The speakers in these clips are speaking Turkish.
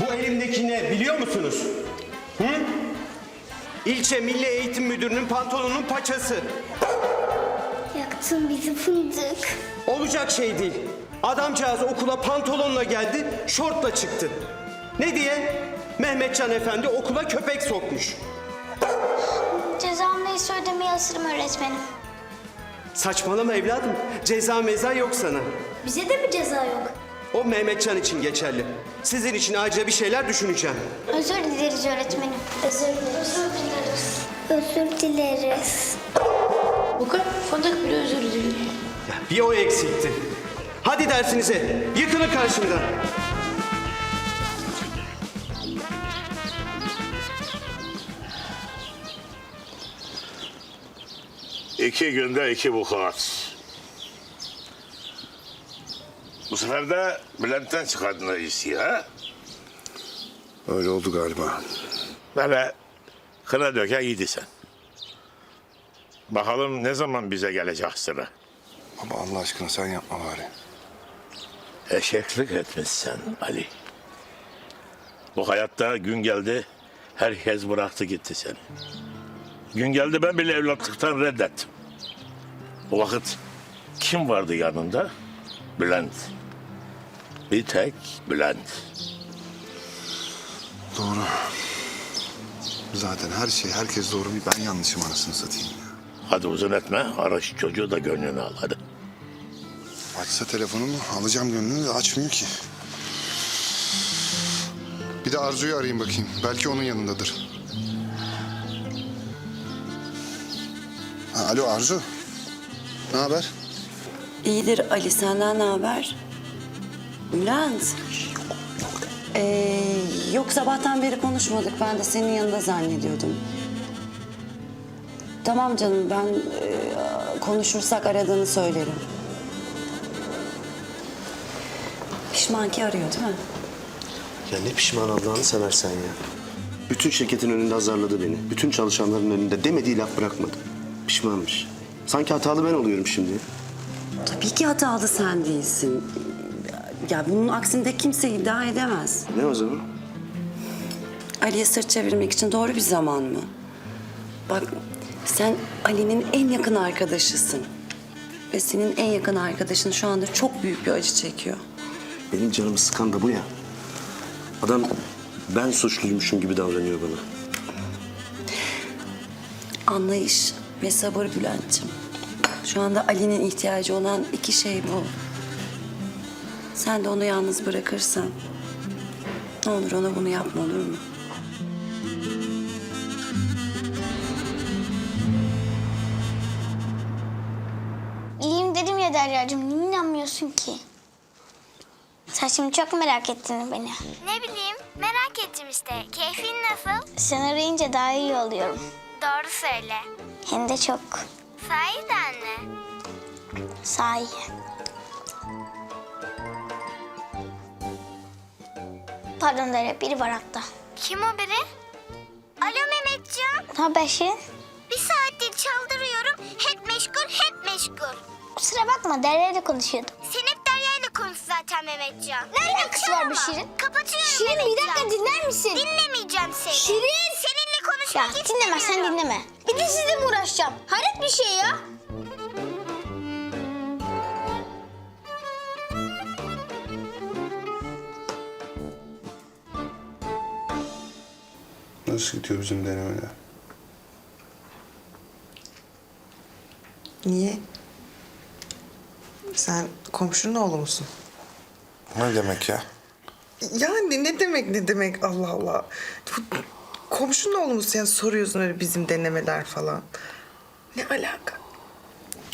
Bu elimdeki ne biliyor musunuz? Hı? İlçe Milli Eğitim Müdürü'nün pantolonunun paçası. Yaktın bizi fındık. Olacak şey değil. Adamcağız okula pantolonla geldi, şortla çıktı. Ne diye? Mehmetcan Efendi okula köpek sokmuş. Asırım öğretmenim. Saçmalama evladım. Ceza meza yok sana. Bize de mi ceza yok? O Mehmetcan için geçerli. Sizin için ayrıca bir şeyler düşüneceğim. Özür dileriz öğretmenim. Özür dileriz. Özür dileriz. Özür dileriz. Bakın fındık bile özür diliyor. Bir o eksikti. Hadi dersinize. Yıkılın karşımdan. İki günde iki vukuat. Bu sefer de Bülent'ten çıkardın istiyor ha? Öyle oldu galiba. Böyle kına döke iyiydi sen. Bakalım ne zaman bize gelecek sıra. Baba Allah aşkına sen yapma bari. Eşeklik etmişsin Ali. Bu hayatta gün geldi, herkes bıraktı gitti seni. Gün geldi ben bile evlatlıktan reddettim. O vakit kim vardı yanında? Bülent. Bir tek Bülent. Doğru. Zaten her şey herkes doğru bir ben yanlışım anasını satayım ya. Hadi uzun etme, ara şu çocuğu da gönlünü al hadi. Açsa telefonumu alacağım gönlünü de açmıyor ki. Bir de Arzu'yu arayayım bakayım. Belki onun yanındadır. Ha, alo Arzu. Ne haber? İyidir Ali senden ne haber? Bülent. Ee, yok sabahtan beri konuşmadık. Ben de senin yanında zannediyordum. Tamam canım ben e, konuşursak aradığını söylerim. Pişman ki arıyor değil mi? Ya ne pişman Allah'ını seversen ya. Bütün şirketin önünde azarladı beni. Bütün çalışanların önünde demediği laf bırakmadı. Pişmanmış. Sanki hatalı ben oluyorum şimdi. Tabii ki hatalı sen değilsin. Ya bunun aksinde kimse iddia edemez. Ne o zaman? Ali'ye sırt çevirmek için doğru bir zaman mı? Bak sen Ali'nin en yakın arkadaşısın. Ve senin en yakın arkadaşın şu anda çok büyük bir acı çekiyor. Benim canımı sıkan da bu ya. Adam ben suçluymuşum gibi davranıyor bana. Anlayış ve sabır Bülent'ciğim. Şu anda Ali'nin ihtiyacı olan iki şey bu. Sen de onu yalnız bırakırsan... Ne olur ona bunu yapma olur mu? İyiyim dedim ya Derya'cığım. Niye inanmıyorsun ki? Sen şimdi çok merak ettin beni. Ne bileyim, merak ettim işte. Keyfin nasıl? Sen arayınca daha iyi oluyorum. Doğru söyle. Hem de çok. Sahiden mi? Sahi. Pardon Derya, biri var hatta. Kim o biri? Alo Mehmetcan. Ne haber Şirin? Bir saattir çaldırıyorum. Hep meşgul, hep meşgul. Kusura bakma, Derya'yla konuşuyordum. Sen hep Derya'yla konuş zaten Mehmetcan. Ne alakası var be Şirin? Kapatıyorum Şirin bir Mehmetcan. dakika dinler misin? Dinlemeyeceğim seni. Şirin! Ya dinlemezsen istemiyorum. dinleme. Bir de sizle mi uğraşacağım? Hayret bir şey ya. Nasıl gidiyor bizim denemeler? Niye? Sen komşunun oğlu musun? Ne demek ya? Yani ne demek ne demek Allah Allah. Bu- Komşunun oğlu musun? Sen soruyorsun öyle bizim denemeler falan. Ne alaka?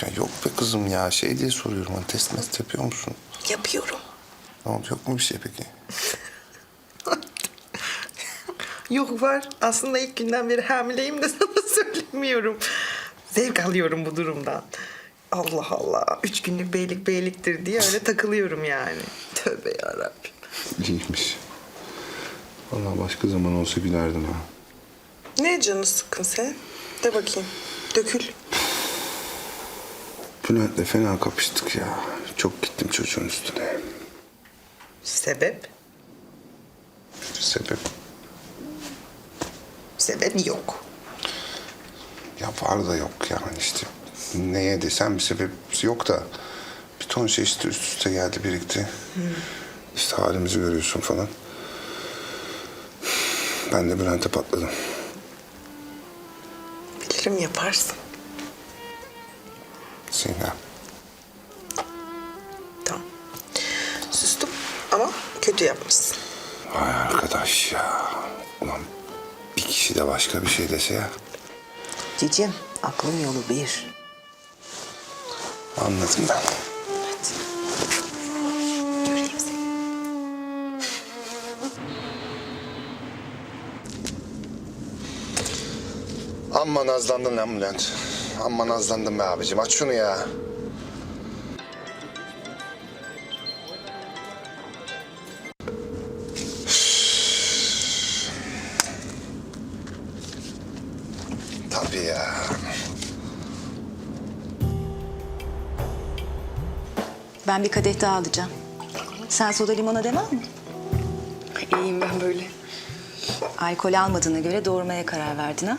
Ya yok be kızım ya şey diye soruyorum. Hani test mest yapıyor musun? Yapıyorum. Ne oldu yok mu bir şey peki? Yok var. Aslında ilk günden beri hamileyim de sana söylemiyorum. Zevk alıyorum bu durumdan. Allah Allah. Üç günlük beylik beyliktir diye öyle takılıyorum yani. Tövbe yarabbim. İyiymiş. Vallahi başka zaman olsa gülerdim ha. Ne canı sıkkın sen? De bakayım. Dökül. Bülent'le fena kapıştık ya. Çok gittim çocuğun üstüne. Sebep? Sebep Sebep yok. ya var da yok yani işte. Neye desem bir sebep yok da bir ton şey işte üst üste geldi birikti. İşte halimizi görüyorsun falan. Ben de Bülent'e patladım. Bilirim yaparsın. Sinem. Tamam. Sustum ama kötü yapmışsın. Vay arkadaş ya. Ulan bir kişi de başka bir şey dese ya. Cicim aklın yolu bir. Anladım ben. Amma nazlandın lan Bülent. Amma nazlandın be abicim. Aç şunu ya. Tabii ya. Ben bir kadeh daha alacağım. Sen soda limona demem mi? İyiyim ben böyle. Alkol almadığına göre doğurmaya karar verdin ha?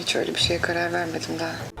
Hiç öyle bir şeye karar vermedim daha.